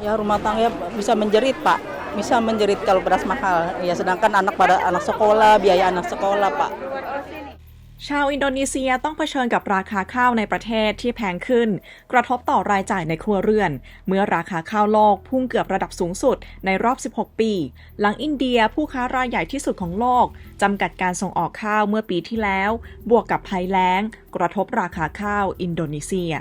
Ya rumah tangga bisa menjerit Pak, bisa menjerit kalau beras mahal. Ya sedangkan anak pada anak sekolah, biaya anak sekolah Pak. ชาวอินโดนีเซียต้องเผชิญกับราคาข้าวในประเทศที่แพงขึ้น กระทบต่อรายจ่ายในครัวเรือน เมื่อราคาข้าวโลกพุ่งเกือบระดับสูงสุดในรอบ 16 ปี หลังอินเดียผู้ค้ารายใหญ่ที่สุดของโลก จำกัดการส่งออกข้าวเมื่อปีที่แล้ว บวกกับภัยแล้ง กระทบราคาข้าวอินโดนีเซีย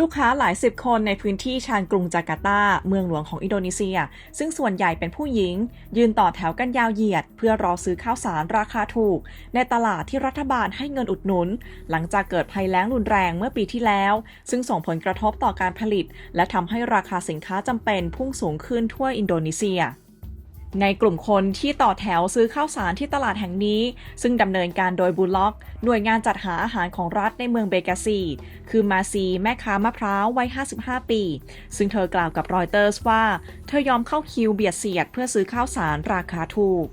ลูกค้าหลายสิบคนในพื้นที่ชานกรุงจาการ์ตา เมืองหลวงของอินโดนีเซีย ซึ่งส่วนใหญ่เป็นผู้หญิง ยืนต่อแถวกันยาวเหยียด เพื่อรอซื้อข้าวสารราคาถูก ในตลาดที่รัฐบาลให้เงินอุดหนุน หลังจากเกิดภัยแล้งรุนแรงเมื่อปีที่แล้ว ซึ่งส่งผลกระทบต่อการผลิต และทำให้ราคาสินค้าจำเป็นพุ่งสูงขึ้นทั่วอินโดนีเซีย ในกลุ่มคนที่ต่อแถวซื้อข้าวสารที่ตลาดแห่งนี้ ซึ่งดำเนินการโดยบุลล็อก หน่วยงานจัดหาอาหารของรัฐในเมืองเบกาซี คือมาซีแม่ค้ามะพร้าววัย 55 ปี ซึ่งเธอกล่าวกับรอยเตอร์สว่า เธอยอมเข้าคิวเบียดเสียดเพื่อซื้อข้าวสารราคาถูก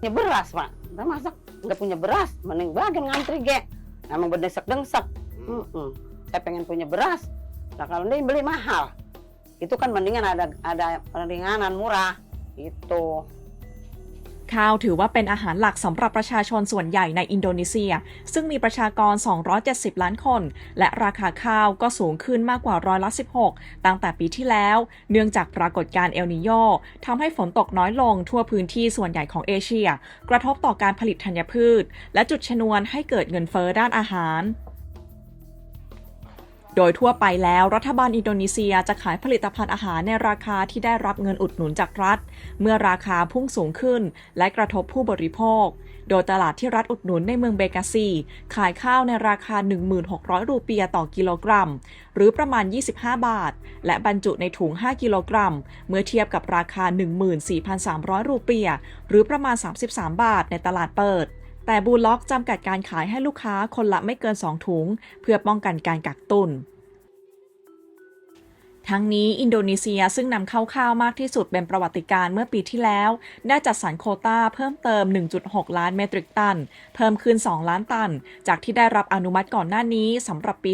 punya beras pak nggak masak nggak punya beras mending bagian ngantri ge emang berdesak dengsek saya pengen punya beras nah kalau ini beli mahal itu kan mendingan ada ada ringanan murah gitu ข้าวถือว่าเป็นอาหารหลักสำหรับประชาชนส่วนใหญ่ในอินโดนีเซีย ซึ่งมีประชากร 270 ล้านคน และราคาข้าวก็สูงขึ้นมากกว่าร้อยละ 16 ตั้งแต่ปีที่แล้ว เนื่องจากปรากฏการณ์เอลนิโยทำให้ฝนตกน้อยลงทั่วพื้นที่ส่วนใหญ่ของเอเชีย กระทบต่อการผลิตธัญพืช และจุดชนวนให้เกิดเงินเฟ้อด้านอาหาร ดยทั่วไปแล้วรัฐบาลอินโดนีเซียจะขายผลิตภัณฑ์อาหารในราคาที่ได้รับเงินอุดหนุนจากรัฐ เมื่อราคาพุ่งสูงขึ้น และกระทบผู้บริโภค โดยตลาดที่รัฐอุดหนุนในเมืองเบกาซี ขายข้าวในราคา 1,600 รูเปียต่อกิโลกรัม หรือประมาณ 25 บาท และบรรจุในถุง 5 กิโลกรัม เมื่อเทียบกับราคา 14,300 รูเปียหรือประมาณ 33 บาทในตลาดเปิด แต่บูล็อกจำกัดการขายให้ลูกค้าคนละไม่เกิน 2 ถุง เพื่อป้องกันการกักตุนทั้งนี้อินโดนีเซียซึ่งนำเข้าข้าวมากที่สุดเป็นประวัติการณ์เมื่อปีที่แล้ว ได้จัดสรรโคต้าเพิ่มเติม 1.6 ล้านเมตริกตัน เพิ่มขึ้น 2 ล้านตัน จากที่ได้รับอนุมัติก่อนหน้านี้สำหรับปี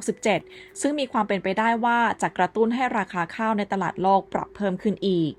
2567 ซึ่งมีความเป็นไปได้ว่าจะกระตุ้นให้ราคาข้าวในตลาดโลกปรับเพิ่มขึ้นอีก